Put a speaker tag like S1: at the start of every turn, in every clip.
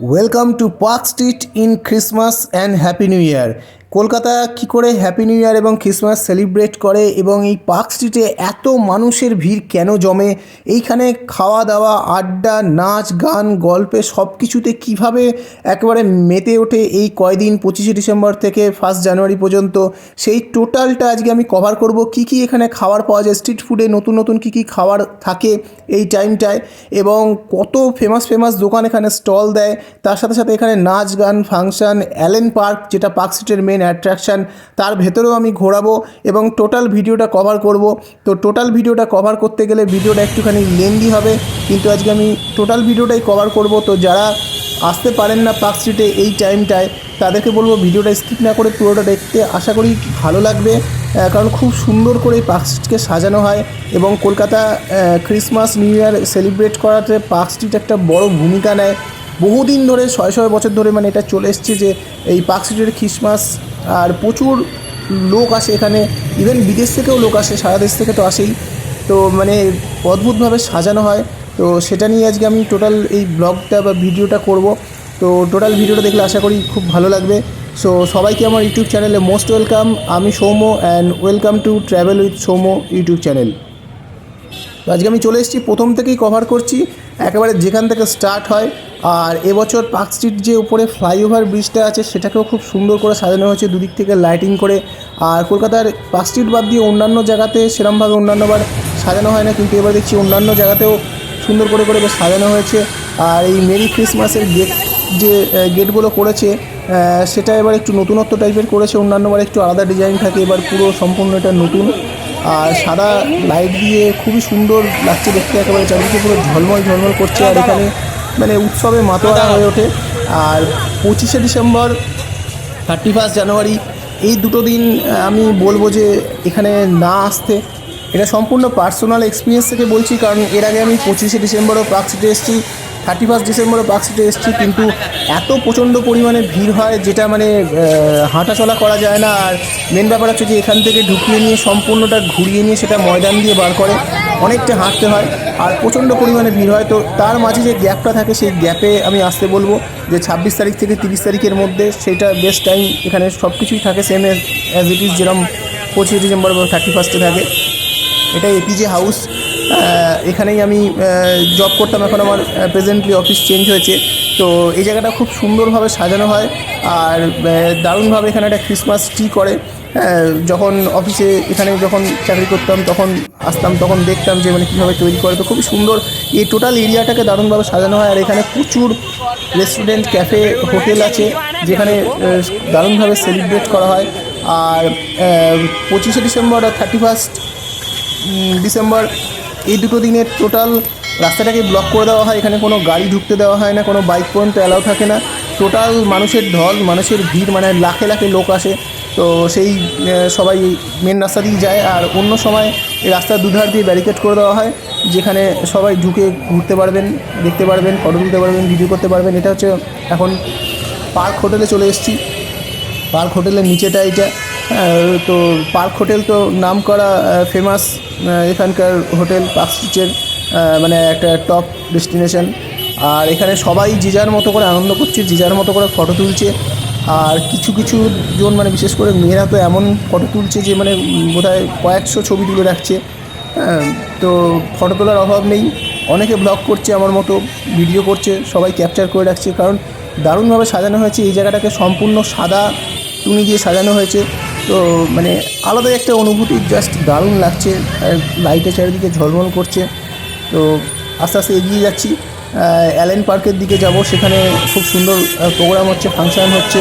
S1: Welcome to Park Street in Christmas and Happy New Year. Kolkata কি করে happy new ইয়ার এবং Christmas celebrate করে এবং এই পার্ক স্ট্রিটে এত মানুষের ভিড় কেন জমে এইখানে খাওয়া দাওয়া আড্ডা নাচ গান গল্পে সব কিছুতে কীভাবে একেবারে মেতে ওঠে এই কয়দিন পঁচিশে ডিসেম্বর থেকে ফার্স্ট জানুয়ারি পর্যন্ত সেই টোটালটা আজকে আমি কভার করব কি কি এখানে খাবার পাওয়া যায় স্ট্রিট ফুডে নতুন নতুন কি কি খাবার থাকে এই টাইমটায় এবং কত ফেমাস ফেমাস দোকান এখানে স্টল দেয় তার সাথে সাথে এখানে নাচ গান ফাংশন অ্যালেন পার্ক যেটা পার্ক স্ট্রিটের মেন অ্যাট্রাকশান তার ভেতরেও আমি ঘোরাবো এবং টোটাল ভিডিওটা কভার করব তো টোটাল ভিডিওটা কভার করতে গেলে ভিডিওটা একটুখানি লেন্দি হবে কিন্তু আজকে আমি টোটাল ভিডিওটাই কভার করব তো যারা আসতে পারেন না পার্ক স্ট্রিটে এই টাইমটায় তাদেরকে বলবো ভিডিওটা স্কিপ না করে পুরোটা দেখতে আশা করি ভালো লাগবে কারণ খুব সুন্দর করে পার্ক স্ট্রিটকে সাজানো হয় এবং Kolkata Christmas new year celebrate করাতে পার্ক স্ট্রিট একটা বড় ভূমিকা নেয় বহুদিন ধরে ছয় ছয় বছর ধরে মানে এটা চলে এসছে যে এই পার্ক স্ট্রিটের খ্রিসমাস আর প্রচুর লোক আসে এখানে ইভেন বিদেশ থেকেও লোক আসে সারা দেশ থেকে তো আসেই তো মানে অদ্ভুতভাবে সাজানো হয় তো সেটা নিয়ে আজকে আমি টোটাল এই ব্লগটা বা ভিডিওটা করব তো টোটাল ভিডিওটা দেখলে আশা করি খুব ভালো লাগবে সো সবাইকে আমার ইউটিউব চ্যানেলে মোস্ট ওয়েলকাম আমি Soumo and welcome to travel with Soumo YouTube channel আজকে আমি চলে এসেছি প্রথম থেকেই কভার করছি একেবারে যেখান থেকে স্টার্ট হয় আর এবছর পার্ক স্ট্রিট যে উপরে ফ্লাইওভার ব্রিজটা আছে সেটাকেও খুব সুন্দর করে সাজানো হয়েছে দুদিক থেকে লাইটিং করে আর কলকাতার পার্ক স্ট্রিট বাদ দিয়ে অন্যান্য জায়গাতে সেরমভাবে অন্যান্যবার সাজানো হয় না কিন্তু এবার দেখছি অন্যান্য জায়গাতেও সুন্দর করে করে সাজানো হয়েছে আর এই মেরি ক্রিসমাসের গেট যে গেটগুলো করেছে সেটা এবার একটু নতুনত্ব টাইপের করেছে অন্যান্যবার একটু আলাদা ডিজাইন থাকে এবার পুরো সম্পূর্ণ এটা নতুন আর সারা লাইট দিয়ে খুবই সুন্দর লাগছে দেখতে একেবারে চারিদিকে পুরো ঝলমল ঝলমল করছে আর এখানে মানে উৎসবে মাতোয়ারা হয়ে ওঠে আর পঁচিশে ডিসেম্বর থার্টি ফার্স্ট জানুয়ারি এই দুটো দিন আমি বলবো যে এখানে না আসতে এটা সম্পূর্ণ পার্সোনাল এক্সপিরিয়েন্স থেকে বলছি কারণ এর আগে আমি পঁচিশে ডিসেম্বরও পার্ক সিটি এসেছি থার্টি ফার্স্ট ডিসেম্বরে বাক্সিতে এসেছি কিন্তু এত প্রচণ্ড পরিমাণে ভিড় হয় যেটা মানে হাঁটা চলা করা যায় না আর মেন ব্যাপার হচ্ছে যে এখান থেকে ঢুকিয়ে নিয়ে সম্পূর্ণটা ঘুরিয়ে নিয়ে সেটা ময়দান দিয়ে বার করে অনেকটা হাঁটতে হয় আর প্রচণ্ড পরিমাণে ভিড় হয় তো তার মাঝে যে গ্যাপটা থাকে সেই গ্যাপে আমি আসতে বলবো যে ছাব্বিশ তারিখ থেকে তিরিশ তারিখের মধ্যে সেটা বেস্ট টাইম এখানে সব কিছুই থাকে সেম অ্যাজ ইট ইজ যেরকম পঁচিশে ডিসেম্বর বা থার্টি ফার্স্টে থাকে এটা এপিজে হাউস এখানেই আমি জব করতাম এখন আমার প্রেজেন্টলি অফিস চেঞ্জ হয়েছে তো এই জায়গাটা খুব সুন্দরভাবে সাজানো হয় আর দারুণভাবে এখানে একটা ক্রিসমাস ট্রি করে যখন অফিসে এখানে যখন চাকরি করতাম তখন আসতাম তখন দেখতাম যে মানে কীভাবে তৈরি করে তো খুবই সুন্দর এই টোটাল এরিয়াটাকে দারুণভাবে সাজানো হয় আর এখানে প্রচুর রেস্টুরেন্ট ক্যাফে হোটেল আছে যেখানে দারুণভাবে সেলিব্রেট করা হয় আর পঁচিশে ডিসেম্বর আর থার্টি ফার্স্ট ডিসেম্বর এই দুটো দিনের টোটাল রাস্তাটাকে ব্লক করে দেওয়া হয় এখানে কোনো গাড়ি ঢুকতে দেওয়া হয় না কোনো বাইক পর্যন্ত অ্যালাউ থাকে না টোটাল মানুষের ঢল মানুষের ভিড় মানে লাখে লাখে লোক আসে তো সেই সবাই মেন রাস্তা দিয়ে যায় আর অন্য সময় এই রাস্তার দুধার দিয়ে ব্যারিকেড করে দেওয়া হয় যেখানে সবাই ঢুকে ঘুরতে পারবেন দেখতে পারবেন ফটো তুলতে পারবেন ভিডিও করতে পারবেন এটা হচ্ছে এখন পার্ক হোটেলে চলে এসেছি পার্ক হোটেলের নিচেটা এটা তো পার্ক হোটেল তো নাম করা ফেমাস এখানকার হোটেল পার্ক স্ট্রিটের মানে একটা টপ ডেস্টিনেশন আর এখানে সবাই যে যার মতো করে আনন্দ করছে যে যার মতো করে ফটো তুলছে আর কিছু কিছু জন মানে বিশেষ করে মেয়েরা তো এমন ফটো তুলছে যে মানে বোধহয় কয়েকশো ছবি তুলে রাখছে হ্যাঁ, তো ফটো তোলার অভাব নেই অনেকে ব্লগ করছে আমার মতো ভিডিও করছে সবাই ক্যাপচার করে রাখছে কারণ দারুণভাবে সাজানো হয়েছে এই জায়গাটাকে সম্পূর্ণ সাদা তুমি দিয়ে সাজানো হয়েছে তো মানে আলাদাই একটা অনুভূতি জাস্ট দারুণ লাগছে লাইটে চারিদিকে ঝলমল করছে তো আস্তে আস্তে এগিয়ে যাচ্ছি অ্যালেন পার্কের দিকে যাব সেখানে খুব সুন্দর প্রোগ্রাম হচ্ছে ফাংশান হচ্ছে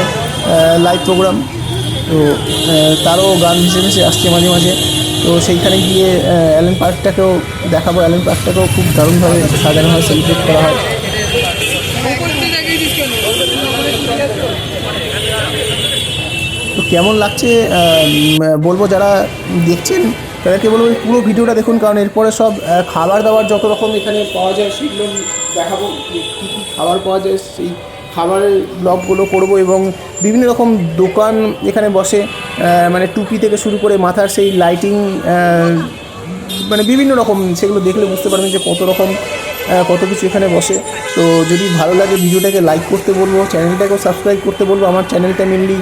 S1: লাইভ প্রোগ্রাম তো তারও গান হিসেবে ভেসে আসছে মাঝে মাঝে তো সেইখানে গিয়ে অ্যালেন পার্কটাকেও দেখাবো অ্যালেন পার্কটাকেও খুব দারুণভাবে সাজানো হয় সেলিব্রেট করা হয় কেমন লাগছে বলবো যারা দেখছেন তাদেরকে বলবো পুরো ভিডিওটা দেখুন কারণ এরপরে সব খাবার দাবার যত রকম এখানে পাওয়া যায় সেগুলো দেখাবো কী কী খাবার পাওয়া যায় সেই খাবারের ব্লগগুলো করব এবং বিভিন্ন রকম দোকান এখানে বসে মানে টুপি থেকে শুরু করে মাথার সেই লাইটিং মানে বিভিন্ন রকম সেগুলো দেখলে বুঝতে পারবেন যে কত রকম কত কিছু এখানে বসে তো যদি ভালো লাগে ভিডিওটাকে লাইক করতে বলবো চ্যানেলটাকেও সাবস্ক্রাইব করতে বলবো আমার চ্যানেলটা মেনলি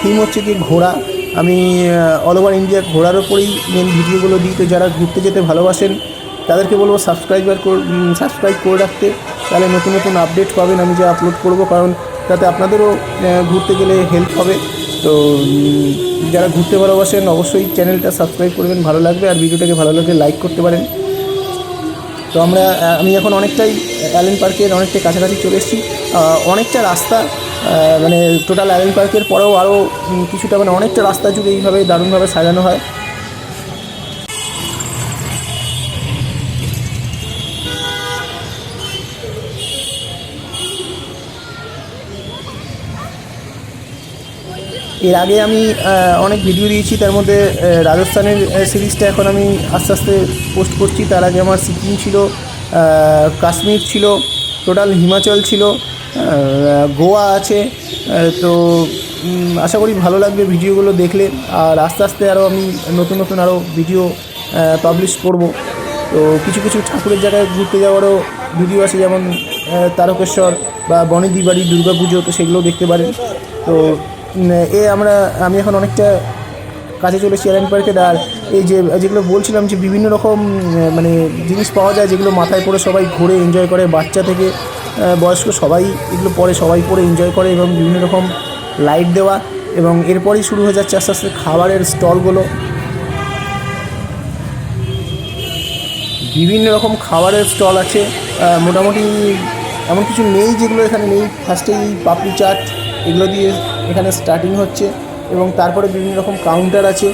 S1: থিম হচ্ছে কি ঘোড়া আমি অল ওভার ইন্ডিয়া ঘোড়ার ওপরেই মেন ভিডিওগুলো দিই তো যারা ঘুরতে যেতে ভালোবাসেন তাদেরকে বলবো সাবস্ক্রাইবার সাবস্ক্রাইব করে রাখতে তাহলে নতুন নতুন আপডেট পাবেন আমি যা আপলোড করব কারণ তাতে আপনাদেরও ঘুরতে গেলে হেল্প হবে তো যারা ঘুরতে ভালোবাসেন অবশ্যই চ্যানেলটা সাবস্ক্রাইব করবেন ভালো লাগবে আর ভিডিওটাকে ভালো লাগলে লাইক করতে পারেন তো আমরা আমি এখন অনেকটাই অ্যালেন পার্কের অনেকটাই কাছাকাছি চলে এসেছি অনেকটা রাস্তা মানে টোটাল অ্যালেন পার্কের পরেও আরও কিছুটা মানে অনেকটা রাস্তা জুড়ে এইভাবে দারুণভাবে সাজানো হয় এর আগে আমি অনেক ভিডিও দিয়েছি তার মধ্যে রাজস্থানের সিরিজটা এখন আমি আস্তে আস্তে পোস্ট করছি তার আগে আমার সিকিম ছিল কাশ্মীর ছিল টোটাল হিমাচল ছিল গোয়া আছে তো আশা করি ভালো লাগবে ভিডিওগুলো দেখলে আর আস্তে আস্তে আরও আমি নতুন নতুন আরও ভিডিও পাবলিশ করব তো কিছু কিছু ঠাকুরের জায়গায় ঘুরতে যাওয়ারও ভিডিও আছে যেমন তারকেশ্বর বা বনেদি বাড়ি দুর্গা পুজো তো সেগুলোও দেখতে পারেন তো এ আমরা আমি এখন অনেকটা কাছে চলেছি অ্যালেন্ড পার্কের আর এই যে যেগুলো বলছিলাম যে বিভিন্ন রকম মানে জিনিস পাওয়া যায় যেগুলো মাথায় পড়ে সবাই ঘুরে এনজয় করে বাচ্চা থেকে বয়স্ক সবাই এগুলো পরে সবাই পরে এনজয় করে এবং বিভিন্ন রকম লাইট দেওয়া এবং এরপরেই শুরু হয়ে যাচ্ছে আস্তে আস্তে খাবারের স্টলগুলো বিভিন্ন রকম খাবারের স্টল আছে মোটামুটি এমন কিছু নেই যেগুলো এখানে নেই ফার্স্টেই পাপড়ি চাট এগুলো দিয়ে এখানে স্টার্টিং হচ্ছে এবং তারপরে বিভিন্ন রকম কাউন্টার আছে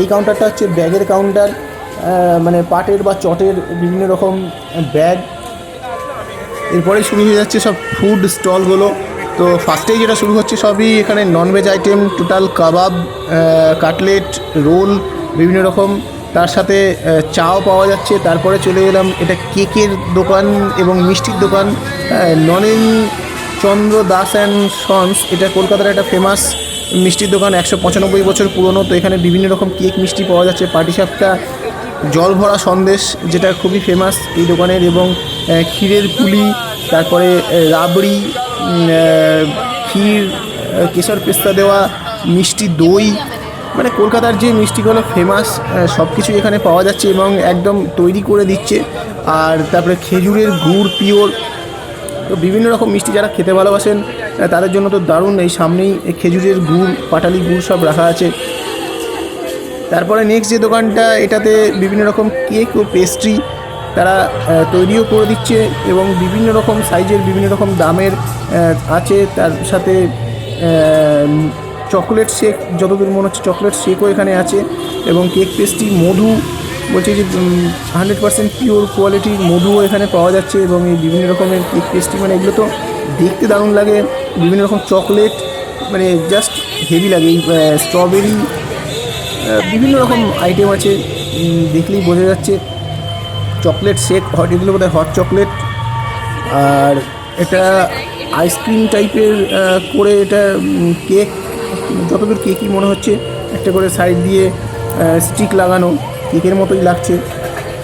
S1: এই কাউন্টারটা হচ্ছে ব্যাগের কাউন্টার মানে পাটের বা চটের বিভিন্ন রকম ব্যাগ এরপরেই শুরু হয়ে যাচ্ছে সব ফুড স্টলগুলো তো ফার্স্টেই যেটা শুরু হচ্ছে সবই এখানে ননভেজ আইটেম টোটাল কাবাব কাটলেট রোল বিভিন্ন রকম তার সাথে চাও পাওয়া যাচ্ছে তারপরে চলে গেলাম এটা কেকের দোকান এবং মিষ্টির দোকান ননেন চন্দ্র দাস অ্যান্ড সন্স এটা কলকাতার একটা ফেমাস মিষ্টির দোকান একশো পঁচানব্বই বছর পুরনো তো এখানে বিভিন্ন রকম কেক মিষ্টি পাওয়া যাচ্ছে পাটিসাপটা জল ভরা সন্দেশ যেটা খুবই ফেমাস এই দোকানের এবং ক্ষীরের পুলি তারপরে রাবড়ি ক্ষীর কেশর পেস্তা দেওয়া মিষ্টি দই মানে কলকাতার যে মিষ্টিগুলো ফেমাস সব কিছু এখানে পাওয়া যাচ্ছে এবং একদম তৈরি করে দিচ্ছে আর তারপরে খেজুরের গুড় পিওর তো বিভিন্ন রকম মিষ্টি যারা খেতে ভালোবাসেন তাদের জন্য তো দারুণ এই সামনেই খেজুরের গুড় পাটালি গুড় সব রাখা আছে তারপরে নেক্সট যে দোকানটা এটাতে বিভিন্ন রকম কেক ও পেস্ট্রি তারা তৈরিও করে দিচ্ছে এবং বিভিন্ন রকম সাইজের বিভিন্ন রকম দামের আছে তার সাথে চকলেট শেক যতদূর মনে হচ্ছে চকলেট শেকও এখানে আছে এবং কেক পেস্ট্রি মধু বলছে যে হান্ড্রেড পার্সেন্ট পিওর কোয়ালিটির মধুও এখানে পাওয়া যাচ্ছে এবং এই বিভিন্ন রকমের কেক পেস্ট্রি মানে এগুলো তো দেখতে দারুণ লাগে বিভিন্ন রকম চকলেট মানে জাস্ট হেভি লাগে এই স্ট্রবেরি বিভিন্ন রকম আইটেম আছে দেখলেই বোঝা যাচ্ছে চকলেট শেক হট এগুলো বোধ হট চকলেট আর এটা আইসক্রিম টাইপের করে এটা কেক যতদূর কেকই মনে হচ্ছে একটা করে সাইড দিয়ে স্টিক লাগানো কেকের মতোই লাগছে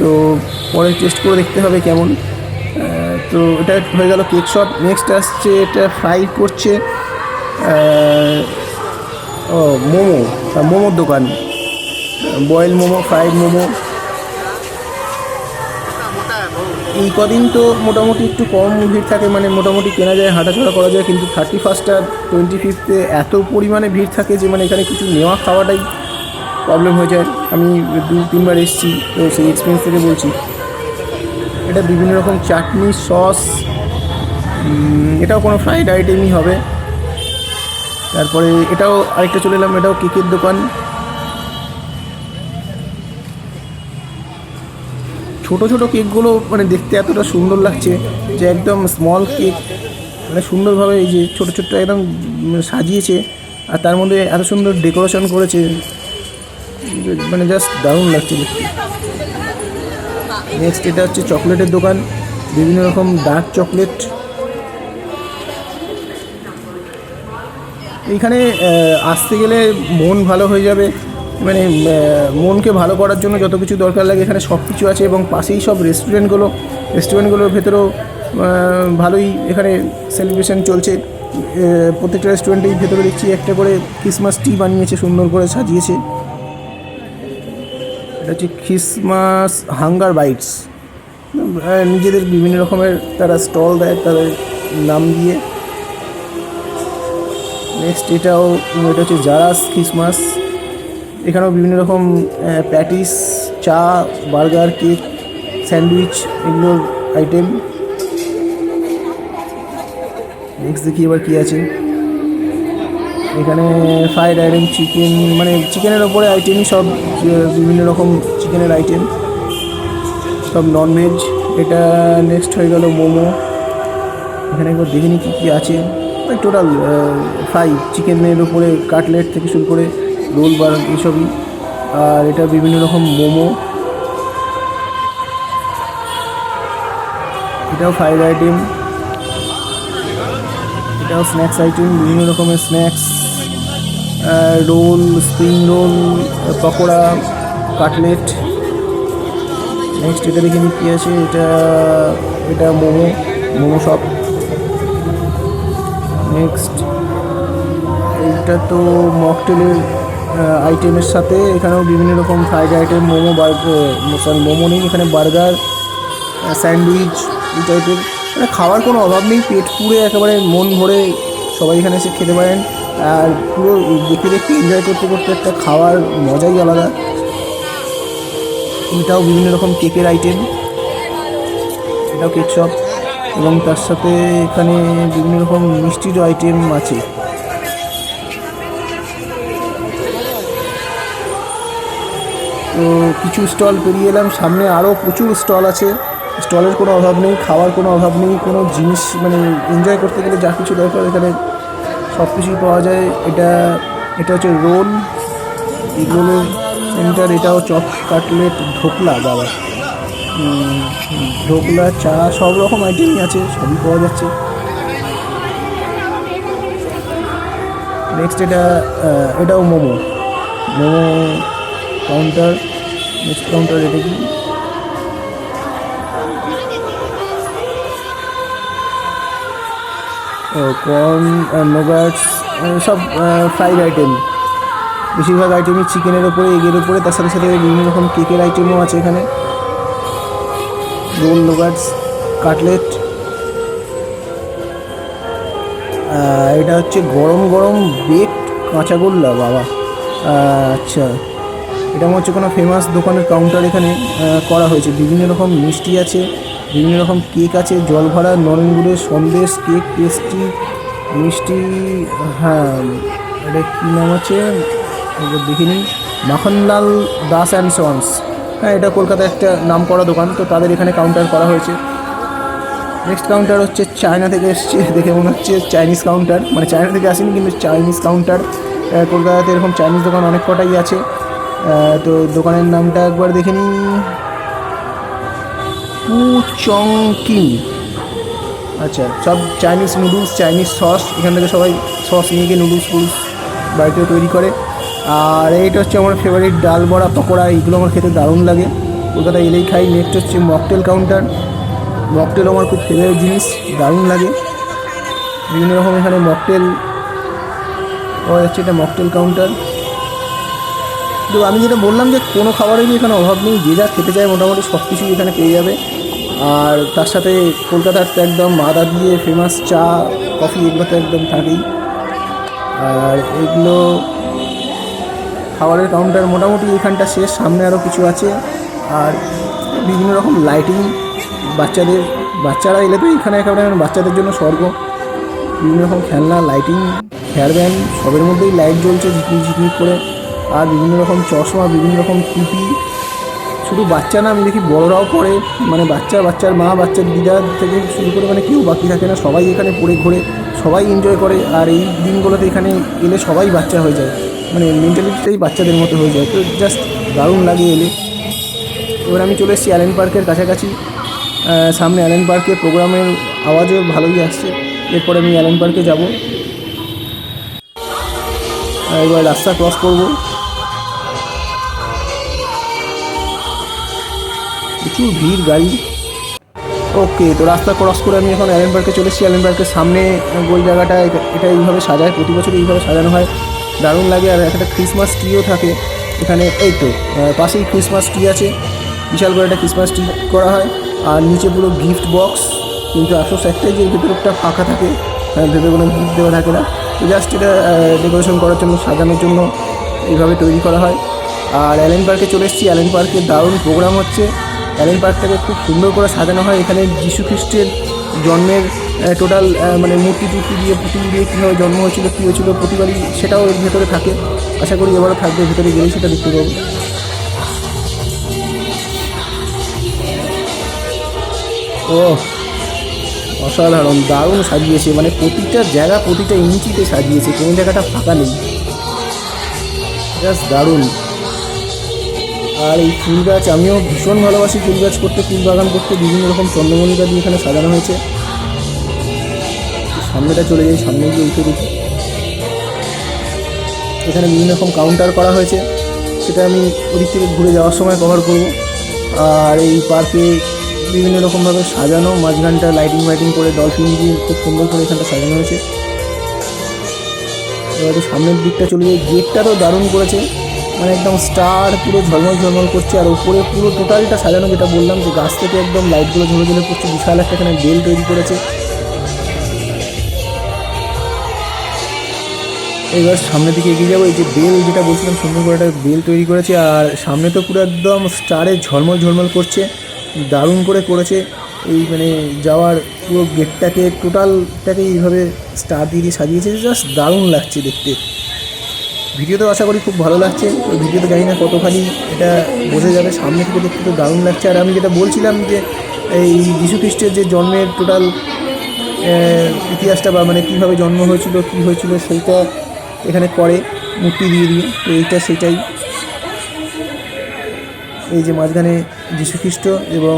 S1: তো পরে টেস্ট করে দেখতে হবে কেমন তো এটা হয়ে গেল কেক শট নেক্সট আসছে এটা ফ্রাই করছে ও মোমো মোমোর দোকান বয়েল মোমো ফ্রাইড মোমো এই কদিন তো মোটামুটি একটু কম ভিড় থাকে মানে মোটামুটি কেনা যায় হাঁটাচলা করা যায় কিন্তু থার্টি ফার্স্ট আর টোয়েন্টি ফিফথে এত পরিমাণে ভিড় থাকে যে মানে এখানে কিছু নেওয়া খাওয়াটাই প্রবলেম হয়ে যায় আমি দু তিনবার এসেছি তো সেই এক্সপিরিয়েন্স থেকে বলছি এটা বিভিন্ন রকম চাটনি সস এটাও কোনো ফ্রাইড আইটেমই হবে তারপরে এটাও আরেকটা চলে এলাম এটাও কেকের দোকান ছোট ছোট কেকগুলো মানে দেখতে এতটা সুন্দর লাগছে যে একদম স্মল কেক মানে সুন্দরভাবে এই যে ছোটো ছোটো একদম সাজিয়েছে আর তার মধ্যে এত সুন্দর ডেকোরেশন করেছে মানে জাস্ট দারুণ লাগছে দেখতে নেক্সট এটা হচ্ছে চকলেটের দোকান বিভিন্ন রকম ডার্ক চকলেট এইখানে আসতে গেলে মন ভালো হয়ে যাবে মানে মনকে ভালো করার জন্য যত কিছু দরকার লাগে এখানে সব কিছু আছে এবং পাশেই সব রেস্টুরেন্টগুলো রেস্টুরেন্টগুলোর ভেতরেও ভালোই এখানে সেলিব্রেশন চলছে প্রত্যেকটা রেস্টুরেন্টেই ভেতরে দেখছি একটা করে ক্রিসমাস টি বানিয়েছে সুন্দর করে সাজিয়েছে এটা হচ্ছে খ্রিসমাস হাঙ্গার বাইটস নিজেদের বিভিন্ন রকমের তারা স্টল দেয় তাদের নাম দিয়ে নেক্সট এটাও এটা হচ্ছে জারাস ক্রিসমাস এখানেও বিভিন্ন রকম প্যাটিস চা বার্গার কেক স্যান্ডউইচ এগুলো আইটেম নেক্সট দেখি এবার কী আছে এখানে ফ্রাইড আইটেম চিকেন মানে চিকেনের ওপরে আইটেমই সব বিভিন্ন রকম চিকেনের আইটেম সব ননভেজ এটা নেক্সট হয়ে গেল মোমো এখানে একবার দেখিনি কী কী আছে টোটাল ফ্রাই চিকেনের ওপরে কাটলেট থেকে শুরু করে রোল বার্গ এসবই আর এটা বিভিন্ন রকম মোমো এটাও ফ্রাইড আইটেম এটাও স্ন্যাক্স আইটেম বিভিন্ন রকমের snacks roll spring roll pakora cutlet next এটা দেখে নিই কী আছে এটা এটা মোমো মোমো শপ নেক্সট এটা তো মকটেলের আইটেমের সাথে এখানেও বিভিন্ন রকম fried item momo sorry momo নেই এখানে বার্গার স্যান্ডউইচ এই টাইপের মানে খাওয়ার কোনো অভাব নেই পেট পুড়ে একেবারে মন ভরে সবাই এখানে এসে খেতে পারেন আর পুরো দেখে দেখতে এনজয় করতে করতে একটা খাওয়ার মজাই আলাদা এটাও বিভিন্ন রকম কেকের আইটেম এটাও কেক শপ এবং তার সাথে এখানে বিভিন্ন রকম মিষ্টির আইটেম আছে কিছু স্টল পেরিয়ে এলাম সামনে আরও প্রচুর স্টল আছে স্টলের কোনো অভাব নেই খাওয়ার কোনো অভাব নেই কোনো জিনিস মানে এনজয় করতে গেলে যা কিছু দরকার এখানে সব কিছুই পাওয়া যায় এটা এটা হচ্ছে রোল রোলের সেন্টার এটাও চপ কাটলেট ঢোকলা দাবার ঢোকলা চা সব রকম আইটেমই আছে সবই পাওয়া যাচ্ছে নেক্সট এটা এটাও momo momo counter next counter এটা কি কর্ন নোগাটস সব ফ্রাইড আইটেম বেশিরভাগ আইটেমই চিকেনের ওপরে এগের ওপরে তার সাথে সাথে বিভিন্ন রকম কেকের আইটেমও আছে এখানে রোল নোগাটস কাটলেট এটা হচ্ছে গরম গরম বেট কাঁচাগোল্লা বাবা আচ্ছা এটা হচ্ছে কোনো ফেমাস দোকানের কাউন্টার এখানে করা হয়েছে বিভিন্ন রকম মিষ্টি আছে বিভিন্ন রকম কেক আছে জল নরেন নরমগুড়ের সন্দেশ কেক পেস্ট্রি মিষ্টি হ্যাঁ এটা কী নাম আছে দেখে নিই মাখনলাল দাস অ্যান্ড সন্স হ্যাঁ এটা কলকাতার একটা নাম করা দোকান তো তাদের এখানে কাউন্টার করা হয়েছে নেক্সট কাউন্টার হচ্ছে চায়না থেকে এসছে দেখে মনে হচ্ছে চাইনিজ কাউন্টার মানে চায়না থেকে আসেনি কিন্তু চাইনিজ কাউন্টার কলকাতাতে এরকম চাইনিজ দোকান অনেক কটাই আছে তো দোকানের নামটা একবার দেখে নিই চংকিং আচ্ছা সব চাইনিজ নুডলস চাইনিজ সস এখান থেকে সবাই সস নিয়ে গিয়ে নুডলস ফুডলস বাড়িতে তৈরি করে আর এইটা হচ্ছে আমার ফেভারিট ডাল বড়া পকোড়া এইগুলো আমার খেতে দারুণ লাগে কলকাতা এলেই খাই নেক্সট হচ্ছে মকটেল কাউন্টার মকটেল আমার খুব ফেভারিট জিনিস দারুণ লাগে বিভিন্ন রকম এখানে মকটেল হচ্ছে এটা মকটেল কাউন্টার তো আমি যেটা বললাম যে কোনো খাবারেরই এখানে অভাব নেই যে যা খেতে চায় মোটামুটি সব কিছুই এখানে পেয়ে যাবে আর তার সাথে কলকাতার তো একদম মাদা দিয়ে ফেমাস চা কফি এগুলো তো একদম থাকেই আর এগুলো খাবারের কাউন্টার মোটামুটি এখানটা শেষ সামনে আরও কিছু আছে আর বিভিন্ন রকম লাইটিং বাচ্চাদের বাচ্চারা এলে তো এখানে একেবারে বাচ্চাদের জন্য স্বর্গ বিভিন্ন রকম খেলনা লাইটিং হেয়ার ব্যান্ড সবের মধ্যেই লাইট জ্বলছে ঝিকমিক ঝিকমিক করে আর বিভিন্ন রকম চশমা বিভিন্ন রকম টুপি শুধু বাচ্চা না আমি দেখি বড়রাও পড়ে মানে বাচ্চা বাচ্চার মা বাচ্চার দিদার থেকে শুরু করে মানে কেউ বাকি থাকে না সবাই এখানে পড়ে ঘোরে সবাই এনজয় করে আর এই দিনগুলোতে এখানে এলে সবাই বাচ্চা হয়ে যায় মানে মেন্টালিটিটাই বাচ্চাদের মতো হয়ে যায় তো জাস্ট দারুণ লাগে এলে এবার আমি চলে এসেছি অ্যালেন পার্কের কাছাকাছি সামনে অ্যালেন পার্কে প্রোগ্রামের আওয়াজও ভালোই আসছে এরপরে আমি অ্যালেন পার্কে যাব এবার রাস্তা ক্রস করবো প্রচুর ভিড় গাড়ি ওকে তো রাস্তা ক্রস করে আমি এখন অ্যালেন পার্কে চলেছি অ্যালেন পার্কের সামনে গোল জায়গাটা এটা এইভাবে সাজায় প্রতি বছর এইভাবে সাজানো হয় দারুণ লাগে আর একটা ক্রিসমাস ট্রিও থাকে এখানে এই তো পাশেই ক্রিসমাস ট্রি আছে বিশাল করে একটা ক্রিসমাস ট্রি করা হয় আর নিচে পুরো গিফট বক্স কিন্তু আফসোস একটাই যে ভেতরটা ফাঁকা থাকে ভেতরে কোনো গিফট দেওয়া থাকে না তো জাস্ট এটা ডেকোরেশন করার জন্য সাজানোর জন্য এইভাবে তৈরি করা হয় আর অ্যালেন পার্কে চলে এসেছি অ্যালেন পার্কে দারুণ প্রোগ্রাম হচ্ছে অ্যালেন পার্কটাকে খুব সুন্দর করে সাজানো হয় এখানে যীশু খ্রিস্টের জন্মের টোটাল মানে মূর্তি টুর্তি দিয়ে পুতুল দিয়ে কীভাবে জন্ম হয়েছিল কী হয়েছিল প্রতিবারই সেটাও এর ভেতরে থাকে আশা করি এবারও থাকবে ভেতরে গেলেই সেটা দেখতে পাবো ও অসাধারণ দারুণ সাজিয়েছে মানে প্রতিটা জায়গা প্রতিটা ইঞ্চিতে সাজিয়েছে কোনো জায়গাটা ফাঁকা নেই জাস্ট দারুণ আর এই ফুল গাছ আমিও ভীষণ ভালোবাসি ফুল গাছ করতে ফুল বাগান করতে বিভিন্ন রকম চন্দ্রমল্লিকা দিয়ে এখানে সাজানো হয়েছে সামনেটা চলে যাই সামনে গিয়ে উঠে দেখি এখানে বিভিন্ন রকম কাউন্টার করা হয়েছে সেটা আমি ওদিক থেকে ঘুরে যাওয়ার সময় কভার করব আর এই পার্কে বিভিন্ন রকমভাবে সাজানো মাঝখানটা লাইটিং ফাইটিং করে ডলফিন দিয়ে খুব সুন্দর করে এখানটা সাজানো হয়েছে এবার সামনের দিকটা চলে যায় গেটটা তো দারুণ করেছে মানে একদম স্টার পুরো ঝলমল ঝলমল করছে আর উপরে পুরো টোটালটা সাজানো যেটা বললাম যে গাছ থেকে একদম লাইটগুলো ঝলে ঝলে করছে বিশাল একটা এখানে বেল তৈরি করেছে এবার সামনের দিকে এগিয়ে যাবো এই যে বেল যেটা বলছিলাম সুন্দর করে একটা বেল তৈরি করেছে আর সামনে তো পুরো একদম স্টারে ঝলমল ঝলমল করছে দারুণ করে করেছে এই মানে যাওয়ার পুরো গেটটাকে টোটালটাকে এইভাবে স্টার দিয়ে সাজিয়েছে জাস্ট দারুণ লাগছে দেখতে ভিডিওতেও আশা করি খুব ভালো লাগছে ওই ভিডিওতে জানি না কতখানি এটা বোঝা যাবে সামনে থেকে দেখতে তো দারুণ লাগছে আর আমি যেটা বলছিলাম যে এই যিশু খ্রিস্টের যে জন্মের টোটাল ইতিহাসটা বা মানে কীভাবে জন্ম হয়েছিল কী হয়েছিল সেইটা এখানে করে মূর্তি দিয়ে দিয়ে তো এইটা সেটাই এই যে মাঝখানে যীশুখ্রিস্ট এবং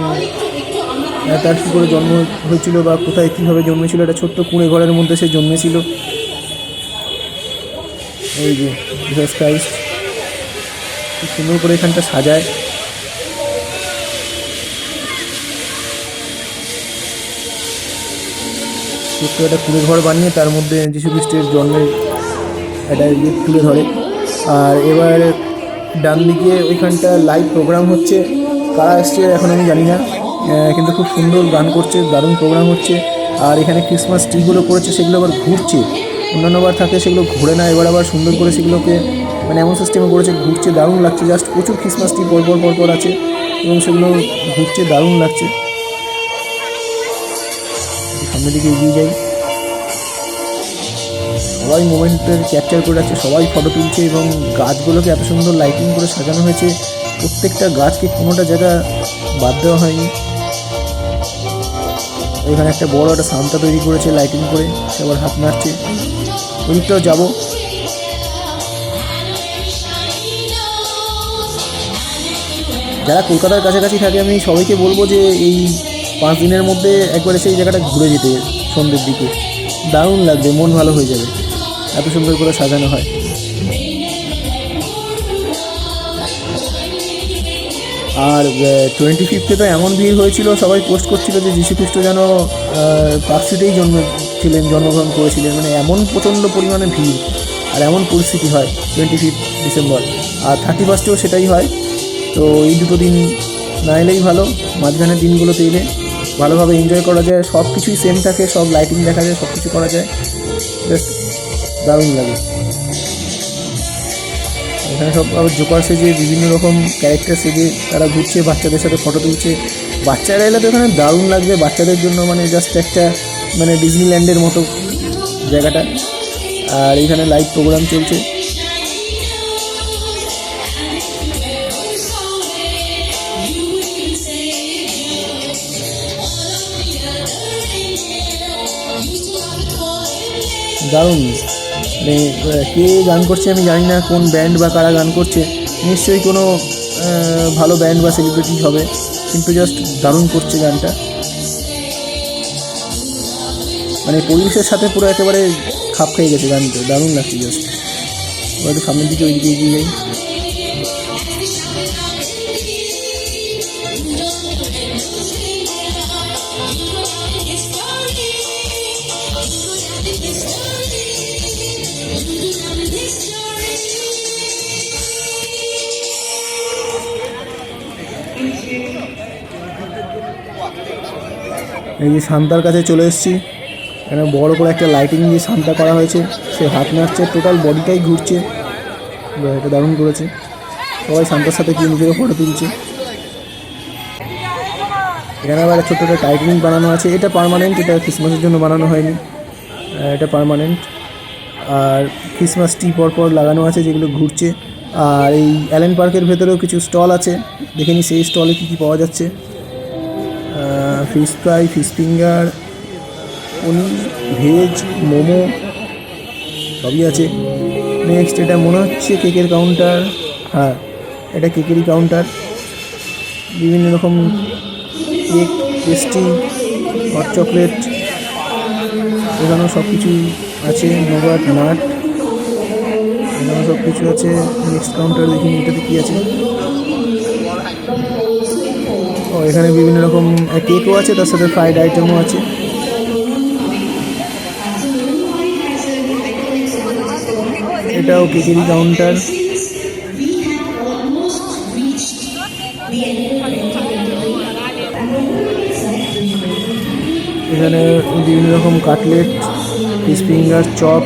S1: তার কী করে জন্ম হয়েছিল বা কোথায় কীভাবে জন্মেছিল একটা ছোট্ট কুঁড়ে ঘরের মধ্যে সে জন্মেছিল এই যে জিসাস ক্রাইস্ট খুব সুন্দর করে এখানটা সাজায় ছোট্ট একটা কুড়ে ঘর বানিয়ে তার মধ্যে যিশু খ্রিস্টের জন্মের একটা ইয়ে তুলে ধরে আর এবার ডান দিকে ওইখানটা লাইভ প্রোগ্রাম হচ্ছে কারা আসছে এখন আমি জানি না কিন্তু খুব সুন্দর গান করছে দারুণ প্রোগ্রাম হচ্ছে আর এখানে ক্রিসমাস ট্রিগুলো করেছে সেগুলো আবার ঘুরছে অন্যান্যবার থাকে সেগুলো ঘুরে না এবার আবার সুন্দর করে সেগুলোকে মানে এমন সিস্টেমে করেছে ঘুরছে দারুণ লাগছে জাস্ট প্রচুর খ্রিসমাস ট্রি পরপর পরপর আছে এবং সেগুলো ঘুরছে দারুণ লাগছে সামনের দিকে এগিয়ে যাই সবাই মোমেন্টের ক্যাপচার করে রাখছে সবাই ফটো তুলছে এবং গাছগুলোকে এত সুন্দর লাইটিং করে সাজানো হয়েছে প্রত্যেকটা গাছকে কোনোটা জায়গা বাদ দেওয়া হয়নি ওইখানে একটা বড় একটা সান্তা তৈরি করেছে লাইটিং করে সে আবার হাত নাড়ছে ওইটাও যাবো যারা কলকাতার কাছাকাছি থাকে আমি সবাইকে বলবো যে এই পাঁচ দিনের মধ্যে একবার সেই জায়গাটা ঘুরে যেতে সন্ধ্যের দিকে দারুণ লাগবে মন ভালো হয়ে যাবে এত সুন্দর করে সাজানো হয় আর টোয়েন্টি ফিফতে তো এমন ভিড় হয়েছিল সবাই পোস্ট করছিল যে যীশু খ্রিস্ট যেন জন্ম ছিলেন জন্মগ্রহণ করেছিলেন মানে এমন প্রচণ্ড পরিমাণে ভিড় আর এমন পরিস্থিতি হয় টোয়েন্টি ফিফথ ডিসেম্বর আর থার্টি ফার্স্টেও সেটাই হয় তো এই দুটো দিন না এলেই ভালো মাঝখানে দিনগুলোতে এলে ভালোভাবে এনজয় করা যায় সব কিছুই সেম থাকে সব লাইটিং দেখা যায় সব কিছু করা যায় জাস্ট দারুণ লাগে এখানে সব আবার জোকার সেজে বিভিন্ন রকম ক্যারেক্টার সেজে তারা ঘুরছে বাচ্চাদের সাথে ফটো তুলছে বাচ্চারা এলে তো এখানে দারুণ লাগবে বাচ্চাদের জন্য মানে জাস্ট একটা মানে ডিজনিল্যান্ডের মতো জায়গাটা আর এখানে লাইভ প্রোগ্রাম চলছে দারুণ মানে কে গান করছে আমি জানি না কোন ব্যান্ড বা কারা গান করছে নিশ্চয়ই কোনো ভালো ব্যান্ড বা সেলিব্রিটি হবে কিন্তু জাস্ট দারুণ করছে গানটা মানে পরিবেশের সাথে পুরো একেবারে খাপ খেয়ে গেছে গানটা দারুণ লাগছে জাস্ট এবার সামনের দিকে ওই দিকে এগিয়ে যাই এই যে শান্তার কাছে চলে এসেছি এখানে বড় করে একটা লাইটিং দিয়ে শান্তা করা হয়েছে সে হাত নাচছে টোটাল বডিটাই ঘুরছে এটা দারুণ করেছে সবাই শান্তার সাথে গিয়ে নিজেকে ফটো তুলছে এখানে আবার ছোটো একটা টাইটিং বানানো আছে এটা পারমানেন্ট এটা ক্রিসমাসের জন্য বানানো হয়নি এটা পারমানেন্ট আর ক্রিসমাস টি পরপর লাগানো আছে যেগুলো ঘুরছে আর এই অ্যালেন পার্কের ভেতরেও কিছু স্টল আছে দেখে সেই স্টলে কী কী পাওয়া যাচ্ছে ফিশ ফ্রাই ফিশ ফিঙ্গার উনি ভেজ মোমো সবই আছে নেক্সট এটা মনে হচ্ছে কেকের কাউন্টার হ্যাঁ এটা কেকেরই কাউন্টার বিভিন্ন রকম কেক পেস্ট্রি হট চকলেট এখানেও সব কিছুই আছে নোবাট নাট এখানেও সব কিছু আছে নেক্সট কাউন্টার দেখি এটাতে কী আছে এখানে বিভিন্ন রকম কেকও আছে তার সাথে ফ্রাইড আইটেমও আছে এটাও কেকেরই কাউন্টার এখানে বিভিন্ন রকম কাটলেট ফিস ফিঙ্গার চপ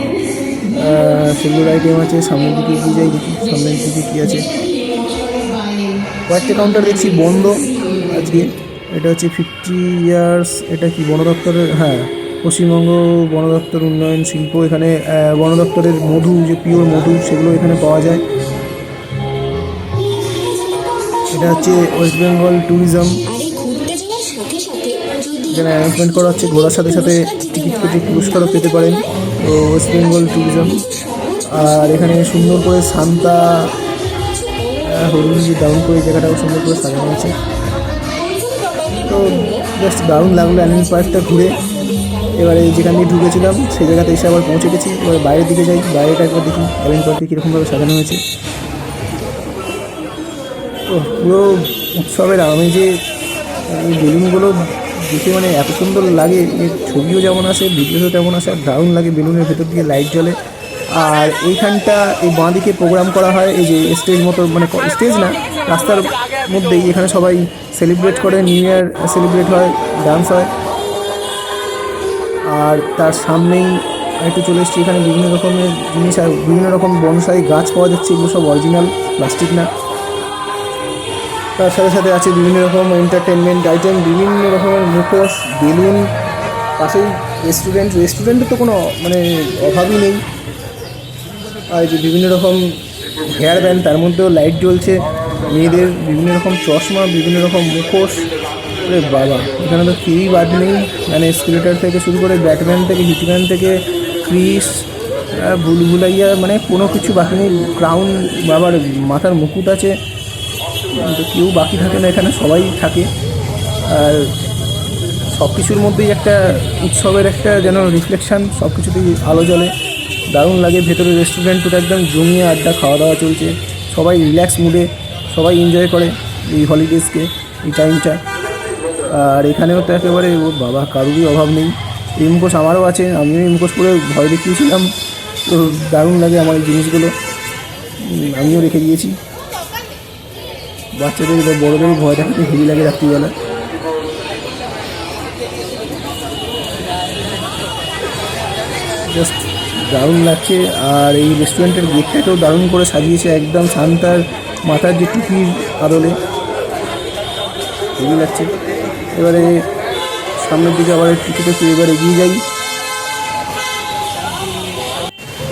S1: সেগুলোর আইটেম আছে সামনের দিকে কী যাই দেখি সামনের দিকে কী আছে কয়েকটা কাউন্টার দেখছি বন্ধ দিন এটা হচ্ছে ফিফটি ইয়ার্স এটা কি বন দপ্তরের হ্যাঁ পশ্চিমবঙ্গ বন দপ্তর উন্নয়ন শিল্প এখানে বন দপ্তরের মধু যে পিওর মধু সেগুলো এখানে পাওয়া যায় এটা হচ্ছে ওয়েস্ট বেঙ্গল ট্যুরিজম এখানে অ্যারেঞ্জমেন্ট করা হচ্ছে ঘোরার সাথে সাথে টিকিট কেটে পুরস্কারও পেতে পারেন তো ওয়েস্ট বেঙ্গল ট্যুরিজম আর এখানে সুন্দর করে শান্তা সান্তা যে ডাউন করে জায়গাটাও সুন্দর করে সাজানো হয়েছে তো জাস্ট দারুণ লাগলো অ্যালিন পার্কটা ঘুরে এবারে যেখান দিয়ে ঢুকেছিলাম সেই জায়গাতে এসে আবার পৌঁছে গেছি এবার বাইরের দিকে যাই বাইরেটা একবার দেখি অ্যালিন পার্কটি কীরকমভাবে সাজানো হয়েছে তো পুরো উৎসবের আমি যে এই বেলুনগুলো দেখে মানে এত সুন্দর লাগে ছবিও যেমন আসে ভিডিওও তেমন আসে আর দারুণ লাগে বেলুনের ভেতর দিকে লাইট জ্বলে আর এইখানটা এই বাঁদিকে প্রোগ্রাম করা হয় এই যে স্টেজ মতো মানে স্টেজ না রাস্তার মধ্যেই এখানে সবাই সেলিব্রেট করে নিউ ইয়ার সেলিব্রেট হয় ডান্স হয় আর তার সামনেই একটু চলে এসেছি এখানে বিভিন্ন রকমের জিনিস আর বিভিন্ন রকম বনসাই গাছ পাওয়া যাচ্ছে এগুলো সব অরিজিনাল প্লাস্টিক না তার সাথে সাথে আছে বিভিন্ন রকম এন্টারটেনমেন্ট আইটেম বিভিন্ন রকমের মুখোশ বেলুন পাশেই রেস্টুরেন্ট রেস্টুরেন্টের তো কোনো মানে অভাবই নেই আর যে বিভিন্ন রকম হেয়ার ব্যান্ড তার মধ্যেও লাইট জ্বলছে মেয়েদের বিভিন্ন রকম চশমা বিভিন্ন রকম মুখোশ আরে বাবা এখানে তো কেউই বাদ নেই মানে স্কুলেটার থেকে শুরু করে ব্যাটম্যান থেকে হিটম্যান থেকে ক্রিস ভুলভুলাইয়া মানে কোনো কিছু বাকি নেই ক্রাউন বাবার মাথার মুকুট আছে তো কেউ বাকি থাকে না এখানে সবাই থাকে আর সব কিছুর মধ্যেই একটা উৎসবের একটা যেন রিফ্লেকশান সব কিছুতেই আলো জ্বলে দারুণ লাগে ভেতরে রেস্টুরেন্টটা একদম জমিয়ে আড্ডা খাওয়া দাওয়া চলছে সবাই রিল্যাক্স মুডে সবাই এনজয় করে এই হলিডেজকে এই টাইমটা আর এখানেও তো একেবারে ওর বাবা কারুরই অভাব নেই এই মুখোশ আমারও আছে আমিও এই মুখোশ ভয় দেখিয়েছিলাম তো দারুণ লাগে আমার এই জিনিসগুলো আমিও রেখে দিয়েছি বাচ্চাদের বা বড়োদের ভয় দেখাতে হেভি লাগে রাত্রিবেলা জাস্ট দারুণ লাগছে আর এই রেস্টুরেন্টের গেটটাকেও দারুণ করে সাজিয়েছে একদম শান্তার মাথার যে টুপির আদলে এগিয়ে যাচ্ছে এবারে সামনের দিকে আবার কিছুটা একটু এবার এগিয়ে যাই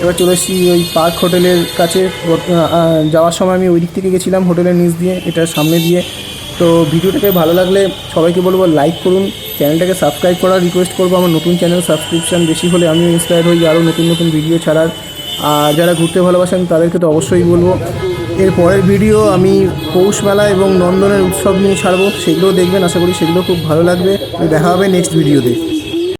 S1: এবার চলে এসেছি ওই পার্ক হোটেলের কাছে যাওয়ার সময় আমি ওই দিক থেকে গেছিলাম হোটেলের নিচ দিয়ে এটার সামনে দিয়ে তো ভিডিওটাকে ভালো লাগলে সবাইকে বলবো লাইক করুন চ্যানেলটাকে সাবস্ক্রাইব করার রিকোয়েস্ট করবো আমার নতুন চ্যানেল সাবস্ক্রিপশান বেশি হলে আমিও ইন্সপায়ার হই আরও নতুন নতুন ভিডিও ছাড়ার আর যারা ঘুরতে ভালোবাসেন তাদেরকে তো অবশ্যই বলবো এর পরের ভিডিও আমি পৌষমেলা এবং নন্দনের উৎসব নিয়ে ছাড়বো সেগুলোও দেখবেন আশা করি সেগুলো খুব ভালো লাগবে দেখা হবে নেক্সট ভিডিওতে